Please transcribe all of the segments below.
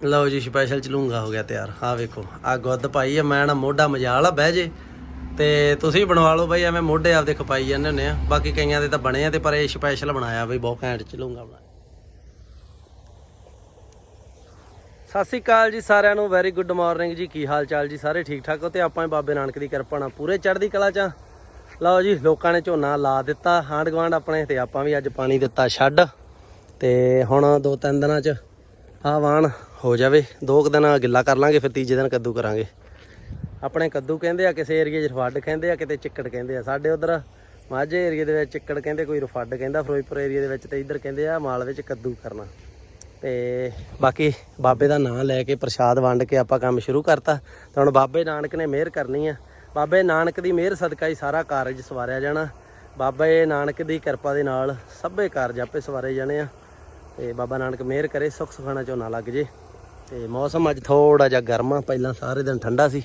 ਲਓ ਜੀ ਸਪੈਸ਼ਲ ਚਲੂੰਗਾ ਹੋ ਗਿਆ ਤਿਆਰ। ਆ ਵੇਖੋ ਆ ਗੁੱਦ ਪਾਈ ਆ, ਮੈਂ ਨਾ ਮੋਢਾ ਮਜਾਲ ਆ, ਬਹਿ ਜੇ। ਤੇ ਤੁਸੀਂ ਬਣਵਾ ਲਓ ਬਈ, ਐਵੇਂ ਮੋਢੇ ਆਪਦੇ ਖਪਾਈ ਜਾਂਦੇ ਹੁੰਦੇ ਆ। ਬਾਕੀ ਕਈਆਂ ਦੇ ਤਾਂ ਬਣੇ ਆ ਤੇ ਪਰ ਇਹ ਸਪੈਸ਼ਲ ਬਣਾਇਆ ਬਈ, ਬਹੁਤ ਘੈਂਟ ਚਲੂੰਗਾ ਬਣਾਇਆ। ਸਤਿ ਸ਼੍ਰੀ ਅਕਾਲ ਜੀ ਸਾਰਿਆਂ ਨੂੰ ਵੈਰੀ ਗੁੱਡ ਮਾਰਨਿੰਗ ਜੀ। ਕੀ ਹਾਲ ਚਾਲ ਜੀ, ਸਾਰੇ ਠੀਕ ਠਾਕ ਹੋ? ਤੇ ਆਪਾਂ ਬਾਬੇ ਨਾਨਕ ਦੀ ਕਿਰਪਾ ਨਾਲ ਪੂਰੇ ਚੜ੍ਹਦੀ ਕਲਾ ਚ ਆ। ਲਓ ਜੀ, ਲੋਕਾਂ ਨੇ ਝੋਨਾ ਲਾ ਦਿੱਤਾ ਹਾਂਡ ਗੁਆਂਢ ਆਪਣੇ, ਤੇ ਆਪਾਂ ਵੀ ਅੱਜ ਪਾਣੀ ਦਿੱਤਾ ਛੱਡ। ਤੇ ਹੁਣ ਦੋ ਤਿੰਨ ਦਿਨਾਂ ਚ ਆ ਵਾਣ ਹੋ ਜਾਵੇ, ਦੋ ਕੁ ਦਿਨ ਗਿੱਲਾ ਕਰ ਲਾਂਗੇ, ਫਿਰ ਤੀਜੇ ਦਿਨ ਕੱਦੂ ਕਰਾਂਗੇ। ਆਪਣੇ ਕੱਦੂ ਕਹਿੰਦੇ ਆ, ਕਿਸੇ ਏਰੀਏ 'ਚ ਰਫੱਡ ਕਹਿੰਦੇ ਆ, ਕਿਤੇ ਚਿੱਕੜ ਕਹਿੰਦੇ ਆ। ਸਾਡੇ ਉਧਰ ਮਾਝੇ ਏਰੀਏ ਦੇ ਵਿੱਚ ਚਿੱਕੜ ਕਹਿੰਦੇ, ਕੋਈ ਰਫੱਡ ਕਹਿੰਦਾ। ਫਿਰੋਜ਼ਪੁਰ ਏਰੀਏ ਦੇ ਵਿੱਚ ਤੇ ਇੱਧਰ ਕਹਿੰਦੇ ਆ, ਮਾਲ ਵਿੱਚ ਕੱਦੂ ਕਰਨਾ। ਤੇ ਬਾਕੀ ਬਾਬੇ ਦਾ ਨਾਮ ਲੈ ਕੇ ਪ੍ਰਸ਼ਾਦ ਵੰਡ ਕੇ ਆਪਾਂ ਕੰਮ ਸ਼ੁਰੂ ਕਰਤਾ। ਤਾਂ ਹੁਣ ਬਾਬੇ ਨਾਨਕ ਨੇ ਮਿਹਰ ਕਰਨੀ ਆ। ਬਾਬੇ ਨਾਨਕ ਦੀ ਮਿਹਰ ਸਦਕਾ ਹੀ ਸਾਰਾ ਕਾਰਜ ਸਵਾਰਿਆ ਜਾਣਾ। ਬਾਬੇ ਨਾਨਕ ਦੀ ਕਿਰਪਾ ਦੇ ਨਾਲ ਸਭੇ ਕਾਰਜ ਆਪੇ ਸਵਾਰੇ ਜਾਣੇ ਆ। ਤੇ ਬਾਬਾ ਨਾਨਕ ਮਿਹਰ ਕਰੇ, ਸੁੱਖ ਸੁਖਾਣਾ ਝੋਨਾ ਲੱਗ ਜੇ। ਤੇ ਮੌਸਮ ਅੱਜ ਥੋੜਾ ਜਿਹਾ ਗਰਮ ਆ। ਪਹਿਲਾਂ ਸਾਰੇ ਦਿਨ ਠੰਡਾ ਸੀ,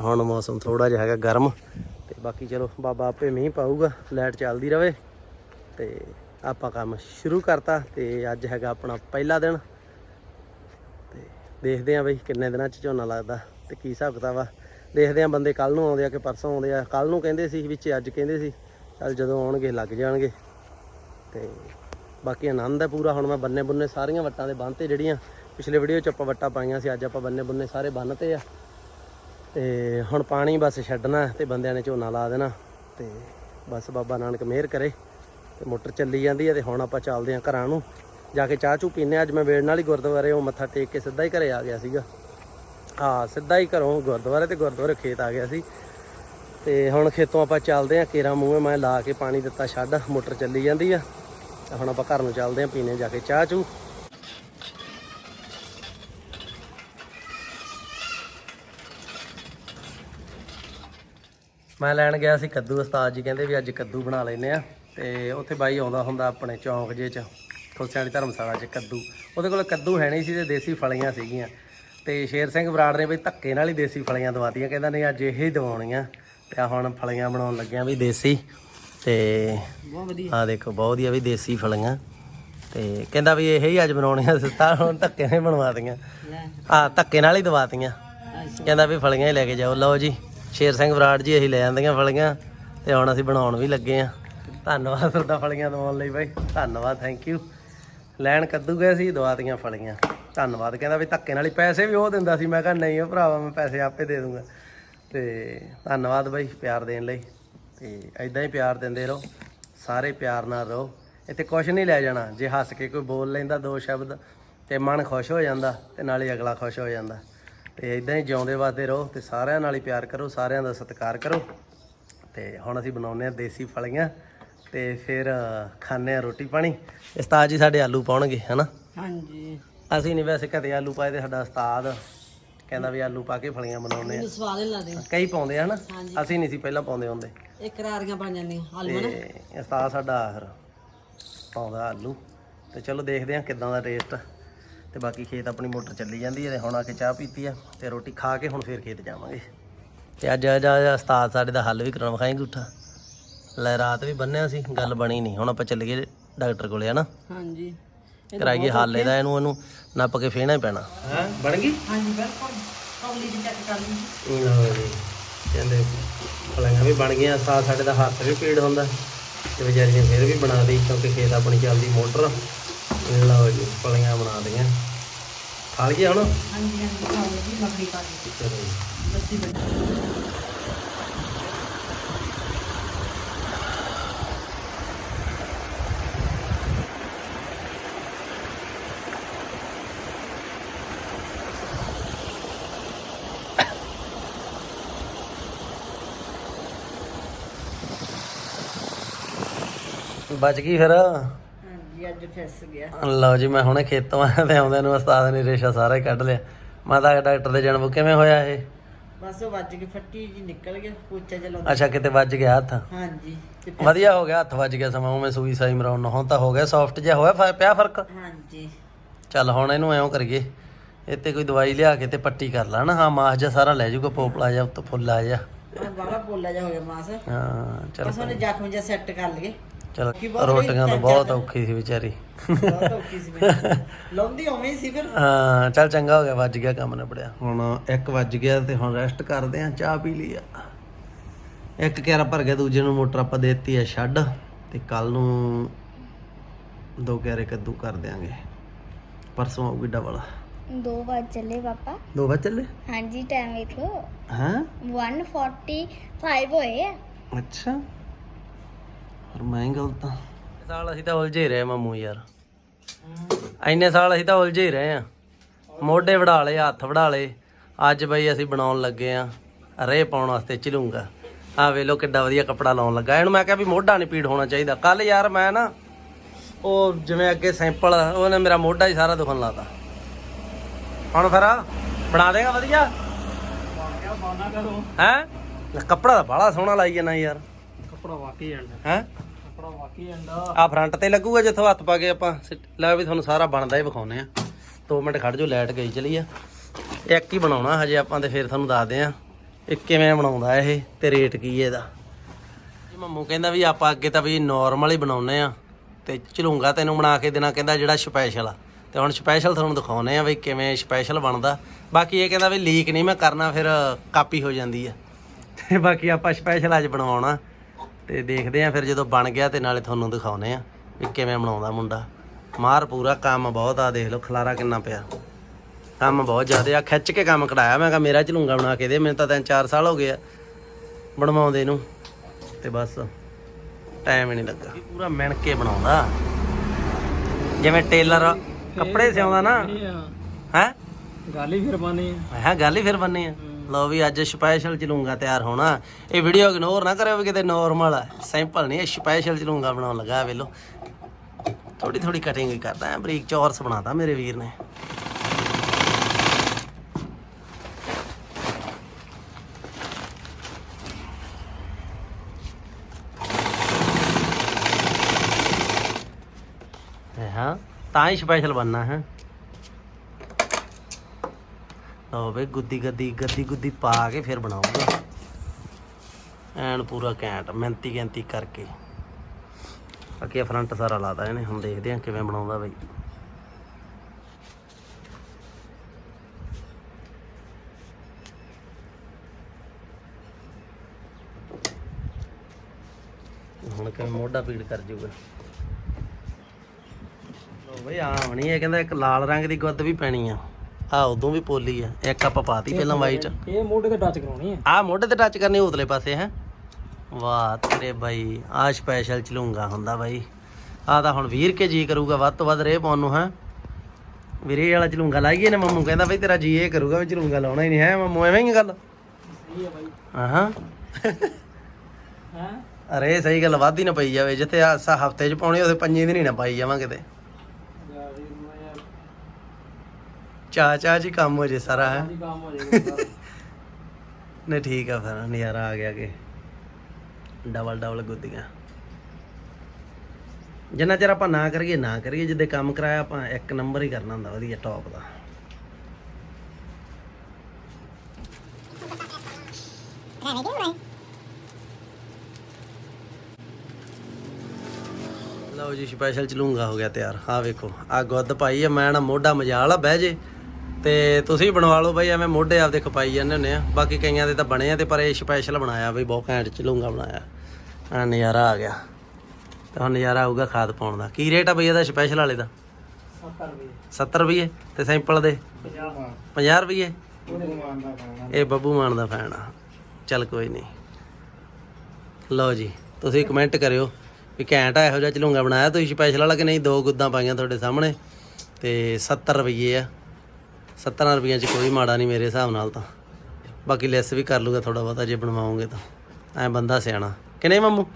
ਹੁਣ ਮੌਸਮ ਥੋੜਾ ਜਿਹਾ ਹੈਗਾ ਗਰਮ। ਤੇ ਬਾਕੀ ਚਲੋ, ਬਾਬਾ ਆਪੇ ਮੀਂਹ ਪਾਊਗਾ, ਲਾਈਟ ਚੱਲਦੀ ਰਵੇ। ਤੇ ਆਪਾਂ ਕੰਮ ਸ਼ੁਰੂ ਕਰਤਾ ਤੇ ਅੱਜ ਹੈਗਾ ਆਪਣਾ ਪਹਿਲਾ ਦਿਨ। ਤੇ ਦੇਖਦੇ ਆਂ ਬਈ ਕਿੰਨੇ ਦਿਨਾਂ ਚ ਝੋਨਾ ਲੱਗਦਾ ਤੇ ਕੀ ਹਿਸਾਬ ਕਿਤਾਬ ਆ। ਦੇਖਦੇ ਆਂ ਬੰਦੇ ਕੱਲ ਨੂੰ ਆਉਂਦੇ ਆ ਕਿ ਪਰਸੋਂ ਆਉਂਦੇ ਆ। ਕੱਲ ਨੂੰ ਕਹਿੰਦੇ ਸੀ ਵਿੱਚ, ਅੱਜ ਕਹਿੰਦੇ ਸੀ, ਚੱਲ ਜਦੋਂ ਆਉਣਗੇ ਲੱਗ ਜਾਣਗੇ। ਤੇ ਬਾਕੀ ਆਨੰਦ ਹੈ ਪੂਰਾ। ਹੁਣ ਮੈਂ ਬੰਨੇ ਬੁੰਨੇ ਸਾਰੀਆਂ ਵੱਟਾਂ ਦੇ ਬੰਨ੍ਹ ਜਿਹੜੀਆਂ ਪਿਛਲੇ ਵੀਡੀਓ ਚ ਆਪਾਂ ਵੱਟਾਂ ਪਾਈਆਂ ਸੀ, ਅੱਜ ਆਪਾਂ ਬੰਨੇ ਬੁੰਨੇ ਸਾਰੇ ਬੰਨ੍ਹਤੇ ਆ। ਤੇ ਹੁਣ ਪਾਣੀ ਬਸ ਛੱਡਣਾ ਤੇ ਬੰਦਿਆਂ ਨੇ ਝੋਨਾ ਲਾ ਦੇਣਾ। ਤੇ ਬਸ ਬਾਬਾ ਨਾਨਕ ਮਿਹਰ ਕਰੇ। ਤੇ ਮੋਟਰ ਚੱਲੀ ਜਾਂਦੀ ਹੈ ਤੇ ਹੁਣ ਆਪਾਂ ਚੱਲਦੇ ਆਂ ਘਰਾਂ ਨੂੰ। ਜਾ ਕੇ ਚਾਹ ਚੂ ਪੀਨੇ ਅੱਜ ਮੈਂ ਵੇੜ ਨਾਲ ਹੀ ਗੁਰਦੁਆਰੇ, ਉਹ ਮੱਥਾ ਟੇਕ ਕੇ ਸਿੱਧਾ ਹੀ ਘਰੇ ਆ ਗਿਆ ਸੀਗਾ। ਹਾਂ, ਸਿੱਧਾ ਹੀ ਘਰੋਂ ਗੁਰਦੁਆਰੇ ਤੇ ਗੁਰਦੁਆਰੇ ਖੇਤ ਆ ਗਿਆ ਸੀ। ਤੇ ਹੁਣ ਖੇਤੋਂ ਆਪਾਂ ਚੱਲਦੇ ਆਂ ਕੇਰਾ ਮੂੰਹੇ ਮੈਂ ਲਾ ਕੇ ਪਾਣੀ ਦਿੱਤਾ ਛੱਡ। ਮੋਟਰ ਚੱਲੀ ਜਾਂਦੀ ਆ। ਤਾਂ ਹੁਣ ਆਪਾਂ ਘਰ ਨੂੰ ਚੱਲਦੇ ਆਂ ਪੀਨੇ ਜਾ ਕੇ ਚਾਹ ਚੂ ਮੈਂ ਲੈਣ ਗਿਆ ਸੀ ਕੱਦੂ ਉਸਤਾਦ ਜੀ ਕਹਿੰਦੇ ਵੀ ਅੱਜ ਕੱਦੂ ਬਣਾ ਲੈਨੇ ਆ। ਤੇ ਉੱਥੇ ਬਾਈ ਆਉਂਦਾ ਹੁੰਦਾ ਆਪਣੇ ਚੌਂਕ ਜੇ ਚ ਖੋਸਿਆਂ ਵਾਲੀ ਧਰਮਸ਼ਾਲਾ ਚ ਕੱਦੂ। ਉਹਦੇ ਕੋਲ ਕੱਦੂ ਹੈ ਨਹੀਂ ਸੀ ਤੇ ਦੇਸੀ ਫਲੀਆਂ ਸੀਗੀਆਂ। ਤੇ ਸ਼ੇਰ ਸਿੰਘ ਬਰਾੜ ਨੇ ਬਈ ਧੱਕੇ ਨਾਲ ਹੀ ਦੇਸੀ ਫਲੀਆਂ ਦਵਾਤੀਆਂ ਕਹਿੰਦਾ ਨਹੀਂ ਅੱਜ ਇਹ ਹੀ ਦਵਾਉਣੀਆਂ। ਤੇ ਆ ਹੁਣ ਫਲੀਆਂ ਬਣਾਉਣ ਲੱਗਿਆ ਵੀ ਦੇਸੀ। ਤੇ ਬਹੁਤ ਵਧੀਆ। ਆ ਦੇਖੋ ਬਹੁਤ ਵਧੀਆ ਵੀ ਦੇਸੀ ਫਲੀਆਂ। ਤੇ ਕਹਿੰਦਾ ਵੀ ਇਹ ਹੀ ਅੱਜ ਬਣਾਉਣੀਆਂ ਸਿੱਤਾ ਹੁਣ ਧੱਕੇ ਨਾਲ ਹੀ ਬਣਵਾਤੀਆਂ ਆ ਧੱਕੇ ਨਾਲ ਹੀ ਦਵਾਤੀਆਂ। ਕਹਿੰਦਾ ਵੀ ਫਲੀਆਂ ਹੀ ਲੈ ਕੇ ਜਾਓ। ਲਓ ਜੀ। ਸ਼ੇਰ ਸਿੰਘ ਬਰਾੜ ਜੀ ਅਸੀਂ ਲੈ ਜਾਂਦੀਆਂ ਫਲੀਆਂ ਤੇ ਹੁਣ ਅਸੀਂ ਬਣਾਉਣ ਵੀ ਲੱਗੇ ਆ। ਧੰਨਵਾਦ ਤੁਹਾਡਾ ਫਲੀਆਂ ਦਵਾਉਣ ਲਈ ਬਾਈ। ਧੰਨਵਾਦ ਥੈਂਕ ਯੂ ਲੈਣ ਕੱਦੂ ਗਏ ਸੀ ਦਵਾਤੀਆਂ ਫਲੀਆਂ। ਧੰਨਵਾਦ, ਕਹਿੰਦਾ ਵੀ ਧੱਕੇ ਨਾਲ ਹੀ ਪੈਸੇ ਵੀ ਉਹ ਦਿੰਦਾ ਸੀ। ਮੈਂ ਕਿਹਾ ਨਹੀਂ ਉਹ ਭਰਾਵਾ, ਮੈਂ ਪੈਸੇ ਆਪੇ ਦੇ ਦੂੰਗਾ। ਤੇ ਧੰਨਵਾਦ ਬਾਈ ਪਿਆਰ ਦੇਣ ਲਈ। ਤੇ ਐਦਾਂ ਹੀ ਪਿਆਰ ਦਿੰਦੇ ਰਹੋ। ਸਾਰੇ ਪਿਆਰ ਨਾਲ ਰਹੋ। ਇੱਥੇ ਕੁਝ ਨਹੀਂ ਲੈ ਜਾਣਾ। ਜੇ ਹੱਸ ਕੇ ਕੋਈ ਬੋਲ ਲੈਂਦਾ ਦੋ ਸ਼ਬਦ ਤੇ ਮਨ ਖੁਸ਼ ਹੋ ਜਾਂਦਾ ਤੇ ਨਾਲੇ ਅਗਲਾ ਖੁਸ਼ ਹੋ ਜਾਂਦਾ। ਤੇ ਇਦਾਂ ਹੀ ਜਿਉਂਦੇ ਵਾਦੇ ਰਹੋ ਤੇ ਸਾਰਿਆਂ ਨਾਲ ਹੀ ਪਿਆਰ ਕਰੋ ਸਾਰਿਆਂ ਦਾ ਸਤਿਕਾਰ ਕਰੋ। ਤੇ ਹੁਣ ਅਸੀਂ ਬਣਾਉਂਦੇ ਆ ਦੇਸੀ ਫਲੀਆਂ ਤੇ ਫਿਰ ਖਾਣੇ ਆ ਰੋਟੀ ਪਾਣੀ। ਉਸਤਾਦ ਜੀ ਸਾਡੇ ਆਲੂ ਪਾਉਣਗੇ ਹਨਾ? ਹਾਂਜੀ। ਅਸੀਂ ਨਹੀਂ ਵੈਸੇ ਕਦੇ ਆਲੂ ਪਾਏ ਤੇ ਸਾਡਾ ਉਸਤਾਦ ਕਹਿੰਦਾ ਵੀ ਆਲੂ ਪਾ ਕੇ ਫਲੀਆਂ ਬਣਾਉਂਦੇ ਆ ਸਵਾਦ ਹੀ ਲੱਗਦੇ। ਕਈ ਪਾਉਂਦੇ ਆ ਹਨਾ। ਅਸੀਂ ਨਹੀਂ ਸੀ ਪਹਿਲਾਂ ਪਾਉਂਦੇ ਹੁੰਦੇ। ਇਹ ਕਰਾਰੀਆਂ ਬਣ ਜਾਂਦੀਆਂ ਆਲੂ ਨਾ ਉਸਤਾਦ ਸਾਡਾ ਫਿਰ ਪਾਉਂਦਾ ਆਲੂ। ਤੇ ਚਲੋ ਦੇਖਦੇ ਆ ਕਿਦਾਂ ਦਾ ਟੇਸਟ ਤੇ ਬਾਕੀ ਖੇਤ ਆਪਣੀ ਮੋਟਰ ਚੱਲੀ ਜਾਂਦੀ ਹੈ ਤੇ ਹੁਣ ਆ ਕੇ ਚਾਹ ਪੀਤੀ ਆ ਤੇ ਰੋਟੀ ਖਾ ਕੇ ਹੁਣ ਫੇਰ ਖੇਤ ਜਾਵਾਂਗੇ। ਤੇ ਅੱਜ ਅੱਜ ਉਸਤਾਦ ਸਾਡੇ ਦਾ ਹੱਲ ਵੀ ਕਰਾਉਣ ਵਿਖਾਏਂਗੇ ਉਠਾ ਲੈ ਰਾਤ ਵੀ ਬੰਨਿਆ ਸੀ ਗੱਲ ਬਣੀ ਨਹੀਂ। ਹੁਣ ਆਪਾਂ ਚੱਲੀਏ ਡਾਕਟਰ ਕੋਲੇ ਹਨਾ? ਹਾਂਜੀ। ਕਰਾਈਏ ਹੱਲ ਇਹਦਾ ਇਹਨੂੰ ਇਹਨੂੰ ਨੱਪ ਕੇ ਫੇਣਾ ਹੀ ਪੈਣਾ। ਹਾਂ? ਬਣ ਗਈ? ਹਾਂਜੀ ਬਿਲਕੁਲ। ਕੌਲੀ ਦੀ ਚੈੱਕ ਕਰ ਲਈ ਲਓ ਜੀ ਕਹਿੰਦੇ ਫਲੀਆਂ ਵੀ ਬਣ ਗਈਆਂ ਸਾਥ ਸਾਡੇ ਦਾ ਹੱਥ ਵੀ ਪੀੜ ਹੁੰਦਾ। ਤੇ ਵਿਚਾਰੀਆਂ ਫਿਰ ਵੀ ਬਣਾ ਲਈ ਕਿਉਂਕਿ ਖੇਤ ਆਪਣੀ ਚੱਲਦੀ ਮੋਟਰ। ਲਓ ਜੀ ਫਲੀਆਂ ਬਣਾ ਲਈਆਂ। ਖਾ ਲਈਏ ਹੁਣ? ਹਾਂਜੀ ਹਾਂਜੀ ਕੌਲੀ ਦੀ ਮੱਖੀ ਪਾ ਲਈ ਚਲੋ ਜੀ। ਲੱਸੀ ਬਣੀ। ਬਚ ਗਈ ਫਿਰ? ਅੱਜ ਫਿਸ ਗਿਆ। ਲਓ ਜੀ ਮੈਂ ਹੁਣੇ ਖੇਤੋਂ ਆਇਆ ਤੇ ਆਉਂਦੇ ਨੂੰ ਉਸਤਾਦ ਨੇ ਰੇਸ਼ਾ ਸਾਰਾ ਹੀ ਕੱਢ ਲਿਆ। ਮੈਂ ਤਾਂ ਡਾਕਟਰ ਦੇ ਜਨਮ ਕਿਵੇਂ ਹੋਇਆ ਇਹ? ਬਸ ਉਹ ਵੱਜ ਕੇ ਫੱਟੀ ਜੀ ਨਿਕਲ ਗਿਆ ਪੋਚਾ ਜਿਹਾ ਲਾਉਂਦਾ। ਅੱਛਾ ਕਿਤੇ ਵੱਜ ਗਿਆ ਹੱਥ? ਹਾਂਜੀ ਤੇ ਵਧੀਆ ਹੋ ਗਿਆ ਹੱਥ ਵੱਜ ਗਿਆ ਸਮਾਂ ਉਹ ਮੈਂ ਸੂਈ ਸਾਈ ਮਰਾਉਣ ਨੂੰ। ਹੁਣ ਤਾਂ ਹੋ ਗਿਆ ਸੌਫਟ ਜਿਹਾ ਹੋਇਆ ਫ- ਪਿਆ ਫ਼ਰਕ? ਹਾਂਜੀ। ਚੱਲ ਹੁਣ ਇਹਨੂੰ ਐਂ ਕਰੀਏ। ਇੱਥੇ ਕੋਈ ਦਵਾਈ ਲਿਆ ਕੇ ਤੇ ਪੱਟੀ ਕਰ ਲਾ ਨਾ। ਹਾਂ ਮਾਸ ਜਿਹਾ ਸਾਰਾ ਲੈ ਜਾਊਗਾ ਪੋਪਲਾ ਜਿਹਾ ਉੱਤੋਂ ਫੁੱਲਾ ਜਿਹਾ। ਉਹ ਬਾਬਾ ਬੋਲਾ ਜਾ ਹੋ ਗਿਆ ਮਾਸ। ਹਾਂ ਚੱਲ ਬਸ ਉਹਨੇ ਜ਼ਖਮ ਜਿਹਾ ਸੈੱਟ ਕਰ ਲਈਏ। ਚਲ ਰੋਟੀਆਂ ਤਾਂ ਬਹੁਤ ਔਖੀ ਸੀ ਵਿਚਾਰੀ। ਬਹੁਤ ਔਖੀ ਸੀ ਮੈਂ ਲਾਉਂਦੀ ਉਵੇਂ ਹੀ ਸੀ ਫਿਰ। ਹਾਂ ਚੱਲ ਚੰਗਾ ਹੋ ਗਿਆ ਵੱਜ ਗਿਆ ਕੰਮ ਨਿਬੜਿਆ। ਹੁਣ 1 ਵੱਜ ਗਿਆ ਤੇ ਹੁਣ ਰੈਸਟ ਕਰਦੇ ਆ ਚਾਹ ਪੀ ਲਈ ਆ। ਇੱਕ ਕਿਆਰਾ ਭਰ ਗਿਆ ਦੂਜੇ ਨੂੰ ਮੋਟਰ ਆਪਾਂ ਦੇਤੀ ਆ ਛੱਡ ਤੇ ਕੱਲ ਨੂੰ ਦੋ ਕਿਆਰੇ ਕੱਦੂ ਕਰ ਦਿਆਂਗੇ। ਪਰਸੋਂ ਆਊਗੀ ਡਬਲ ਦੋ ਵਾਰ ਚੱਲੇ ਪਾਪਾ। ਦੋ ਵਜ ਚੱਲੇ? ਹਾਂਜੀ ਟਾਈਮ ਵੇਖੋ ਹਾਂ? 145 ਹੋਏ ਆ। ਅੱਛਾ। ਪਰ ਮੈਂ ਹੀ ਗਲਤ ਆ ਸਾਲ ਅਸੀਂ ਤਾਂ ਉਲਝੇ ਰਹੇ ਮਾਮੂ ਯਾਰ। ਇੰਨੇ ਸਾਲ ਅਸੀਂ ਤਾਂ ਉਲਝੇ ਹੀ ਰਹੇ ਆ ਮੋਢੇ ਵੜਾ ਲਏ ਹੱਥ ਵੜਾ ਲਏ। ਅੱਜ ਬਈ ਅਸੀਂ ਬਣਾਉਣ ਲੱਗੇ ਆ ਰੇ ਪਾਉਣ ਵਾਸਤੇ ਚਲੂੰਗਾ ਆ ਵੇ ਲੋ ਕਿੱਡਾ ਵਧੀਆ ਕੱਪੜਾ ਲਾਉਣ ਲੱਗਾ। ਇਹਨੂੰ ਮੈਂ ਕਿਹਾ ਵੀ ਮੋਢਾ ਨਹੀਂ ਪੀੜ ਹੋਣਾ ਚਾਹੀਦਾ। ਕੱਲ ਯਾਰ ਮੈਂ ਨਾ ਉਹ ਜਿਵੇਂ ਅੱਗੇ ਸੈਂਪਲ ਉਹਨੇ ਮੇਰਾ ਮੋਢਾ ਹੀ ਸਾਰਾ ਦੁਖਣ ਲਾਤਾ। ਹੁਣ ਫਿਰ ਬਣਾ ਦੇਗਾ ਵਧੀਆ? ਹੈ? ਕੱਪੜਾ ਤਾਂ ਬੜਾ ਸੋਹਣਾ ਲਾਈ ਜਾਣਾ ਯਾਰ। ਕੱਪੜਾ ਵਾਕਈ ਅੰਡਾ ਹੈ? ਕੱਪੜਾ ਵਾਕਈ ਅੰਡਾ ਆ। ਫਰੰਟ ਤੇ ਲੱਗੂਗਾ ਜਿੱਥੋਂ ਹੱਥ ਪਾ ਕੇ ਆਪਾਂ ਸਿੱਟ- ਲੈ ਵੀ ਤੁਹਾਨੂੰ ਸਾਰਾ ਬਣਦਾ ਹੀ ਵਿਖਾਉਨੇ ਆ 2 ਮਿੰਟ ਖੜ ਜਾਓ ਲਾਈਟ ਗਈ ਚਲੀ ਆ। ਇੱਕ ਹੀ ਬਣਾਉਣਾ ਹਜੇ ਆਪਾਂ ਤੇ ਫਿਰ ਤੁਹਾਨੂੰ ਦੱਸਦੇ ਆ ਇਹ ਕਿਵੇਂ ਬਣਾਉਂਦਾ ਇਹ ਤੇ ਰੇਟ ਕੀ ਹੈ ਇਹਦਾ। ਜੀ ਮੰਮੂ ਕਹਿੰਦਾ ਵੀ ਆਪਾਂ ਅੱਗੇ ਤਾਂ ਵੀ ਨਾਰਮਲ ਹੀ ਬਣਾਉਨੇ ਆ ਤੇ ਝਲੂੰਗਾ ਤੈਨੂੰ ਬਣਾ ਕੇ ਦੇਣਾ ਕਹਿੰਦਾ ਜਿਹੜਾ ਸਪੈਸ਼ਲ ਆ। ਤੇ ਹੁਣ ਸਪੈਸ਼ਲ ਤੁਹਾਨੂੰ ਦਿਖਾਉਨੇ ਆ ਵੀ ਕਿਵੇਂ ਸਪੈਸ਼ਲ ਬਣਦਾ। ਬਾਕੀ ਇਹ ਕਹਿੰਦਾ ਵੀ ਲੀਕ ਨਹੀਂ ਮੈਂ ਕਰਨਾ ਫਿਰ ਕਾਪੀ ਹੋ ਜਾਂਦੀ ਆ। ਤੇ ਬਾਕੀ ਆਪਾਂ ਸਪੈਸ਼ਲ ਅੱਜ ਬਣਵਾਉਣਾ। ਤੇ ਦੇਖਦੇ ਆ ਫਿਰ ਜਦੋਂ ਬਣ ਗਿਆ ਤੇ ਨਾਲੇ ਤੁਹਾਨੂੰ ਦਿਖਾਉਨੇ ਆ ਵੀ ਕਿਵੇਂ ਬਣਾਉਂਦਾ ਮੁੰਡਾ। ਮਾਰ ਪੂਰਾ ਕੰਮ ਬਹੁਤ ਆ ਦੇਖ ਲਓ ਖਲਾਰਾ ਕਿੰਨਾ ਪਿਆ। ਕੰਮ ਬਹੁਤ ਜ਼ਿਆਦਾ ਆ ਖਿੱਚ ਕੇ ਕੰਮ ਕਢਾਇਆ। ਮੈਂ ਕਿਹਾ ਮੇਰਾ ਝਲੂੰਗਾ ਬਣਾ ਕੇ ਦੇ ਮੈਨੂੰ ਤਾਂ ਤਿੰਨ ਚਾਰ ਸਾਲ ਹੋ ਗਏ ਆ ਬਣਵਾਉਂਦੇ ਨੂੰ। ਤੇ ਬਸ ਟਾਈਮ ਹੀ ਨਹੀਂ ਲੱਗਾ। ਪੂਰਾ ਮਿਣ ਕੇ ਬਣਾਉਂਦਾ। ਜਿਵੇਂ ਟੇਲਰ ਕੱਪੜੇ ਸਿਆਉਂਦਾ ਨਾ। ਹੈ? ਗੱਲ ਹੀ ਫਿਰ ਬਾਨੀ ਮੈਂ ਕਿਹਾ ਗੱਲ ਹੀ ਫਿਰ ਬੰਨੇ ਆ। ਲਓ ਵੀ ਅੱਜ ਸਪੈਸ਼ਲ ਚਲੂੰਗਾ ਤਿਆਰ ਹੋਣਾ। ਇਹ ਵੀਡੀਓ ਇਗਨੋਰ ਨਾ ਕਰਿਓ ਵੀ ਕਿਤੇ ਨੋਰਮਲ ਆ। ਸਿੰਪਲ ਨਹੀਂ, ਇਹ ਸਪੈਸ਼ਲ ਚਲੂੰਗਾ ਬਣਾਉਣ ਲੱਗਾ ਵੇਲੋ। ਥੋੜੀ ਥੋੜੀ ਕਟਿੰਗ ਹੀ ਕਰਦਾ ਹੈ ਬਰੀਕ ਚੌਰਸ ਬਣਾਤਾ ਮੇਰੇ ਵੀਰ ਨੇ। ਹਾਂ, ਤਾਂ ਹੀ ਸਪੈਸ਼ਲ ਬਣਨਾ ਹੈ। ਲਓ ਵੇ ਗੁੱਦੀ ਗੱਦੀ ਗੱਦੀ ਗੁੱਦੀ ਪਾ ਕੇ ਫਿਰ ਬਣਾਉਂਗਾ। ਐਨ ਪੂਰਾ ਕੈਂਟ ਮਿਹਨਤੀ ਗੈਂਤੀ ਕਰਕੇ। ਬਾਕੀ ਫਰੰਟ ਸਾਰਾ ਲਾਦਾ ਇਹਨੇ, ਹੁਣ ਦੇਖਦੇ ਆ ਕਿਵੇਂ ਬਣਾਉਂਦਾ ਬਈ। ਹੁਣ ਕਿਵੇਂ ਮੋਢਾ ਪੀੜ ਕਰ ਜੂਗਾ। ਲਓ ਬਈ ਆ ਨਹੀਂ ਇਹ ਕਹਿੰਦਾ ਇੱਕ ਲਾਲ ਰੰਗ ਦੀ ਗੁੱਦ ਵੀ ਪੈਣੀ ਆ। ਆ ਉਦੋਂ ਵੀ ਪੋਲੀ ਆ ਇੱਕ ਆਪਾਂ ਪਾਤੀ ਪਹਿਲਾਂ ਵਾਈਟ ਇਹ ਮੋਢੇ ਤੇ ਟੱਚ ਕਰਾਉਣੀ ਹੈ ਆ ਮੋਢੇ ਤੇ ਟੱਚ ਕਰਨੀ ਉਤਲੇ ਪਾਸੇ ਹੈ। ਵਾਹ ਤੇਰੇ ਬਾਈ ਆ ਸਪੈਸ਼ਲ ਚਲੂੰਗਾ ਹੁੰਦਾ ਬਾਈ। ਆ ਤਾਂ ਹੁਣ ਵੀਰ ਕੇ ਜੀ ਕਰੂਗਾ ਵੱਧ ਤੋਂ ਵੱਧ ਰੇ ਪਾਉਣ ਨੂੰ ਹੈ। ਵੀਰੇ ਵਾਲਾ ਚਲੂੰਗਾ ਲਾਈਏ ਨੇ ਮੰਮੂ ਕਹਿੰਦਾ ਬਈ ਤੇਰਾ ਜੀ ਇਹ ਕਰੂਗਾ ਵੀ ਚਲੂੰਗਾ ਲਾਉਣਾ ਹੀ ਨਹੀਂ ਹੈ ਮੰਮੂ ਐਵੇਂ ਹੀ ਗੱਲ? ਸਹੀ ਹੈ ਬਾਈ। ਹਾਂ ਹੈ। ਅਰੇ ਸਹੀ ਗੱਲ ਵੱਧ ਹੀ ਨਾ ਪਈ ਜਾਵੇ ਜਿੱਥੇ ਆ ਹਫ਼ਤੇ ਚ ਪਾਉਣੀ ਉਹਦੇ ਪੰਜੇ ਦਿਨ ਹੀ ਨਾ ਪਾਈ ਜਾਵਾਂ ਕਿਤੇ ਯਾਰ ਯਾਰ ਚਾ ਚਾ ਜੀ ਕੰਮ ਹੋ ਜੇ ਸਾਰਾ ਹੈ? ਜੀ ਕੰਮ ਹੋ ਜਾਏਗਾ ਨਹੀਂ ਠੀਕ ਆ ਫਿਰ ਨਜ਼ਾਰਾ ਆ ਗਿਆ ਕਿ ਡਬਲ ਡਬਲ ਗੁੱਦੀਆਂ ਜਿੰਨਾ ਚਿਰ ਆਪਾਂ ਨਾ ਕਰੀਏ ਨਾ ਕਰੀਏ ਜਿੱਦੇ ਕੰਮ ਕਰਾਇਆ ਆਪਾਂ ਇੱਕ ਨੰਬਰ ਹੀ ਕਰਨਾ ਹੁੰਦਾ ਵਧੀਆ ਟੌਪ ਦਾ। ਲਓ ਜੀ ਸਪੈਸ਼ਲ ਚਲੂੰਗਾ ਹੋ ਗਿਆ ਤਿਆਰ। ਆ ਵੇਖੋ ਆ ਗੁੱਦ ਪਾਈ ਆ ਮੈਂ ਨਾ ਮੋਢਾ ਮਜਾਲ ਆ ਬਹਿ ਜੇ। ਤੇ ਤੁਸੀਂ ਬਣਵਾ ਲਓ ਬਾਈ ਐਵੇਂ ਮੋਢੇ ਆਪਦੇ ਖਪਾਈ ਜਾਂਦੇ ਹੁੰਦੇ ਆ। ਬਾਕੀ ਕਈਆਂ ਦੇ ਤਾਂ ਬਣੇ ਆ ਤੇ ਪਰ ਇਹ ਸਪੈਸ਼ਲ ਬਣਾਇਆ ਬਈ ਬਹੁਤ ਘੈਂਟ ਚਲੂੰਗਾ ਬਣਾਇਆ। ਆ ਨਜ਼ਾਰਾ ਆ ਗਿਆ। ਤੇ ਹੁਣ ਨਜ਼ਾਰਾ ਆਊਗਾ ਖਾਦ ਪਾਉਣ ਦਾ। ਕੀ ਰੇਟ ਆ ਬਈ ਇਹਦਾ ਸਪੈਸ਼ਲ ਵਾਲੇ ਦਾ? 70 ਰੁਪਏ। 70 ਰੁਪਏ? ਤੇ ਸਿੰਪਲ ਦੇ? 50 50 ਰੁਪਏ? ਇਹ ਬੱਬੂ ਮਾਨ ਦਾ ਫੈਨ ਆ। ਚੱਲ ਕੋਈ ਨਹੀਂ। ਲਓ ਜੀ ਤੁਸੀਂ ਕਮੈਂਟ ਕਰਿਓ ਵੀ ਘੈਂਟ ਆ ਇਹੋ ਜਿਹਾ ਚਲੂੰਗਾ ਬਣਾਇਆ। ਤੁਸੀਂ ਸਪੈਸ਼ਲ ਵਾਲਾ ਕਿ ਨਹੀਂ? ਦੋ ਗੁੱਦਾਂ ਪਾਈਆਂ ਤੁਹਾਡੇ ਸਾਹਮਣੇ। ਤੇ 70 ਰੁਪਏ ਆ। 70 ਰੁਪਈਆਂ 'ਚ ਕੋਈ ਮਾੜਾ ਨਹੀਂ ਮੇਰੇ ਹਿਸਾਬ ਨਾਲ ਤਾਂ। ਬਾਕੀ ਲੈਸ ਵੀ ਕਰ ਲੂਗਾ ਥੋੜਾ ਬਹੁਤਾ, ਜੇ ਬਣਵਾਉਂਗੇ ਤਾਂ। ਐ ਬੰਦਾ ਸਿਆਣਾ। ਕਿ ਨਹੀਂ ਮੰਮੂ?